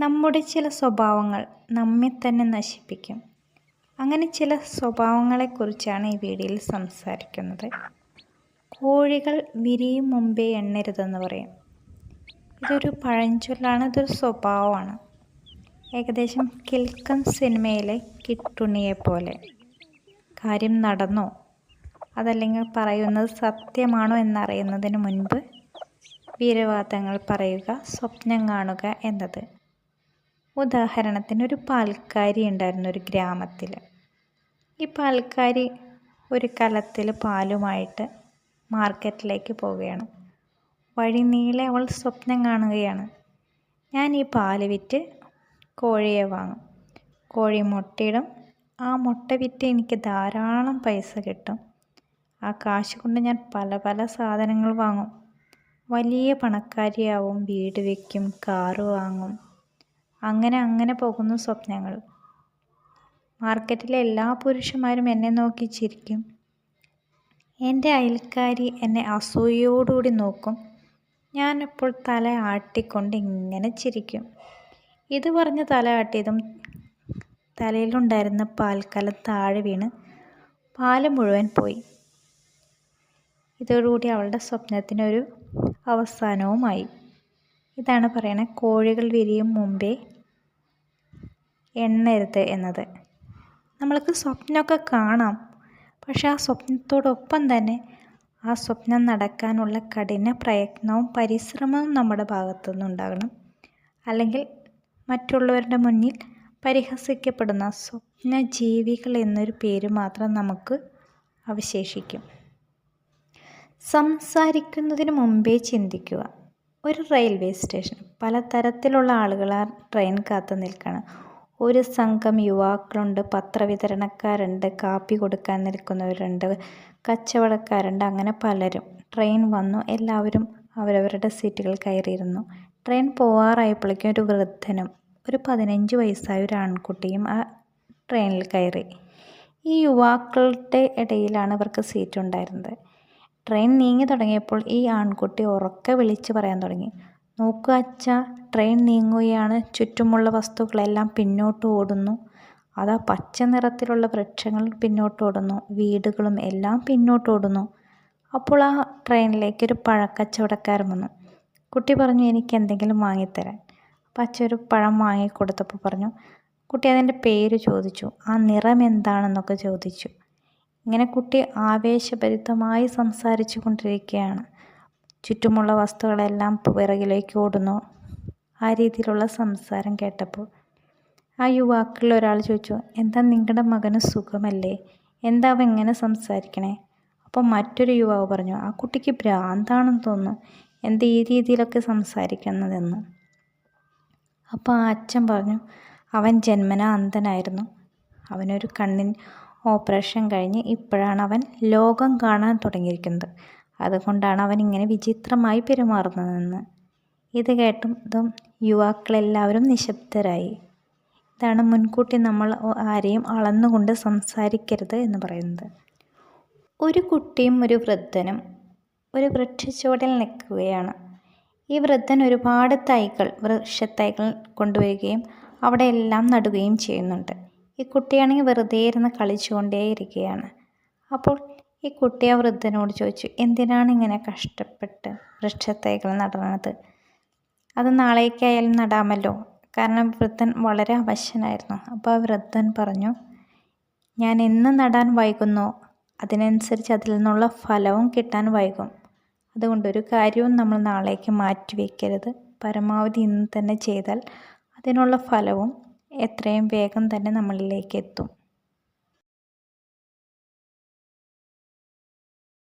നമ്മുടെ ചില സ്വഭാവങ്ങൾ നമ്മെ തന്നെ നശിപ്പിക്കും. അങ്ങനെ ചില സ്വഭാവങ്ങളെക്കുറിച്ചാണ് ഈ വീഡിയോയിൽ സംസാരിക്കുന്നത്. കോഴികൾ വിരിയും മുമ്പേ എണ്ണരുതെന്ന് പറയും. ഇതൊരു പഴഞ്ചൊല്ലാണ് ഇതൊരു സ്വഭാവമാണ്. ഏകദേശം കിൽക്കൻ സിനിമയിലെ കിട്ടുണിയെ പോലെ. കാര്യം നടന്നോ? അതല്ലെങ്കിൽ പറയുന്നത് സത്യമാണോ എന്നറിയുന്നതിന് മുൻപ് വീരവാദങ്ങൾ പറയുക സ്വപ്നം കാണുക എന്നത്. ഉദാഹരണത്തിന് ഒരു പാൽക്കാരി ഉണ്ടായിരുന്നു ഒരു ഗ്രാമത്തിൽ ഈ പാൽക്കാരി ഒരു കലത്തിൽ പാലുമായിട്ട് മാർക്കറ്റിലേക്ക് പോവുകയാണ്. വഴി നീളെ അവൾ സ്വപ്നം കാണുകയാണ്. ഞാൻ ഈ പാൽ വിറ്റ് കോഴിയെ വാങ്ങും. കോഴി മുട്ടയിടും. ആ മുട്ട വിറ്റ് എനിക്ക് ധാരാളം പൈസ കിട്ടും. ആ കാശ് കൊണ്ട് ഞാൻ പല പല സാധനങ്ങൾ വാങ്ങും. വലിയ പണക്കാരിയാവും വീട് വയ്ക്കും കാറ് വാങ്ങും. അങ്ങനെ അങ്ങനെ പോകുന്നു സ്വപ്നങ്ങൾ. മാർക്കറ്റിലെ എല്ലാ പുരുഷന്മാരും എന്നെ നോക്കി ചിരിക്കും. എന്റെ അയൽക്കാരി എന്നെ അസൂയയോടുകൂടി നോക്കും. ഞാനിപ്പോൾ തല ആട്ടിക്കൊണ്ട് ഇങ്ങനെ ചിരിക്കും. ഇത് പറഞ്ഞ് തല ആട്ടിയതും തലയിലുണ്ടായിരുന്ന പാൽക്കലം താഴെ വീണ് പാൽ മുഴുവൻ പോയി. ഇതോടുകൂടി അവളുടെ സ്വപ്നത്തിനൊരു അവസാനവുമായി. ഇതാണ് പറയുന്നത് കോഴികൾ വിരിയും മുമ്പേ എണ്ണരുത് എന്നത്. നമ്മൾക്ക് സ്വപ്നമൊക്കെ കാണാം പക്ഷെ ആ സ്വപ്നത്തോടൊപ്പം തന്നെ ആ സ്വപ്നം നടക്കാനുള്ള കഠിന പ്രയത്നവും പരിശ്രമവും നമ്മുടെ ഭാഗത്തു നിന്നുണ്ടാകണം അല്ലെങ്കിൽ മറ്റുള്ളവരുടെ മുന്നിൽ പരിഹസിക്കപ്പെടുന്ന സ്വപ്ന ജീവികൾ എന്നൊരു പേര് മാത്രം നമുക്ക് അവശേഷിക്കും. സംസാരിക്കുന്നതിന് മുമ്പേ ചിന്തിക്കുക. ഒരു റെയിൽവേ സ്റ്റേഷൻ. പലതരത്തിലുള്ള ആളുകളാ ട്രെയിൻ കാത്തു നിൽക്കണം. ഒരു സംഘം യുവാക്കളുണ്ട് പത്രവിതരണക്കാരുണ്ട് കാപ്പി കൊടുക്കാൻ നിൽക്കുന്നവരുണ്ട് കച്ചവടക്കാരുണ്ട് അങ്ങനെ പലരും. ട്രെയിൻ വന്നു എല്ലാവരും അവരവരുടെ സീറ്റുകൾ കയറിയിരുന്നു. ട്രെയിൻ പോവാറായപ്പോഴേക്കും ഒരു വൃദ്ധനും ഒരു പതിനഞ്ച് വയസ്സായ ഒരു ആൺകുട്ടിയും ആ ട്രെയിനിൽ കയറി. ഈ യുവാക്കളുടെ ഇടയിലാണ് ഇവർക്ക് സീറ്റ് ഉണ്ടായിരുന്നത് ട്രെയിൻ നീങ്ങി തുടങ്ങിയപ്പോൾ ഈ ആൺകുട്ടി ഉറക്കെ വിളിച്ച് പറയാൻ തുടങ്ങി. നോക്കൂ അച്ഛ ട്രെയിൻ നീങ്ങുകയാണ്. ചുറ്റുമുള്ള വസ്തുക്കളെല്ലാം പിന്നോട്ട് ഓടുന്നു. അതാ പച്ച നിറത്തിലുള്ള വൃക്ഷങ്ങൾ പിന്നോട്ട് ഓടുന്നു. വീടുകളും എല്ലാം പിന്നോട്ട് ഓടുന്നു. അപ്പോൾ ആ ട്രെയിനിലേക്ക് ഒരു പഴക്കച്ചവടക്കാരൻ വന്നു. കുട്ടി പറഞ്ഞു എനിക്ക് എന്തെങ്കിലും വാങ്ങിത്തരാൻ. അപ്പം അച്ഛൻ ഒരു പഴം വാങ്ങിക്കൊടുത്തപ്പോൾ പറഞ്ഞു കുട്ടി അതിന്റെ പേര് ചോദിച്ചു. ആ നിറം എന്താണെന്നൊക്കെ ചോദിച്ചു. ഇങ്ങനെ കുട്ടി ആവേശഭരിതമായി സംസാരിച്ചു കൊണ്ടിരിക്കുകയാണ്. ചുറ്റുമുള്ള വസ്തുക്കളെല്ലാം പിറകിലേക്ക് ഓടുന്നു. ആ രീതിയിലുള്ള സംസാരം കേട്ടപ്പോൾ ആ യുവാക്കളിൽ ഒരാൾ ചോദിച്ചു എന്താ നിങ്ങളുടെ മകന് സുഖമല്ലേ? എന്താ അവ എങ്ങനെ സംസാരിക്കണേ? അപ്പോൾ മറ്റൊരു യുവാവ് പറഞ്ഞു ആ കുട്ടിക്ക് ഭ്രാന്താണെന്ന് തോന്നുന്നു. എന്താ ഈ രീതിയിലൊക്കെ സംസാരിക്കുന്നതെന്ന്? അപ്പോൾ ആ അച്ഛൻ പറഞ്ഞു അവൻ ജന്മന അന്ധനായിരുന്നു അവനൊരു കണ്ണിൻ ഓപ്പറേഷൻ കഴിഞ്ഞ് ഇപ്പോഴാണ് അവൻ ലോകം കാണാൻ തുടങ്ങിയിരിക്കുന്നത്. അതുകൊണ്ടാണ് അവൻ ഇങ്ങനെ വിചിത്രമായി പെരുമാറുന്നതെന്ന്. ഇത് കേട്ടതും യുവാക്കളെല്ലാവരും നിശബ്ദരായി. ഇതാണ് മുൻകൂട്ടി നമ്മൾ ആരെയും അളന്നുകൊണ്ട് സംസാരിക്കരുത് എന്ന് പറയുന്നത്. ഒരു കുട്ടിയും ഒരു വൃദ്ധനും ഒരു വൃക്ഷച്ചുവടിൽ നിൽക്കുകയാണ്. ഈ വൃദ്ധൻ ഒരുപാട് തൈകൾ വൃക്ഷത്തൈകൾ കൊണ്ടുവരികയും അവിടെ എല്ലാം നടുകയും ചെയ്യുന്നുണ്ട്. ഈ കുട്ടിയാണെങ്കിൽ വെറുതെ ഇരുന്ന് കളിച്ചുകൊണ്ടേയിരിക്കുകയാണ്. അപ്പോൾ ഈ കുട്ടി ആ വൃദ്ധനോട് ചോദിച്ചു എന്തിനാണ് ഇങ്ങനെ കഷ്ടപ്പെട്ട് വൃക്ഷത്തൈകൾ നടണത് അത് നാളേക്കായാലും നടാമല്ലോ. കാരണം വൃദ്ധൻ വളരെ അവശനായിരുന്നു. അപ്പോൾ ആ വൃദ്ധൻ പറഞ്ഞു ഞാൻ എന്ന് നടാൻ വൈകുന്നോ. അതിനനുസരിച്ച് അതിൽ നിന്നുള്ള ഫലവും കിട്ടാൻ വൈകും. അതുകൊണ്ട് ഒരു കാര്യവും നമ്മൾ നാളേക്ക് മാറ്റിവെക്കരുത്. പരമാവധി ഇന്ന് തന്നെ ചെയ്താൽ അതിനുള്ള ഫലവും എത്രയും വേഗം തന്നെ നമ്മളിലേക്ക് എത്തും.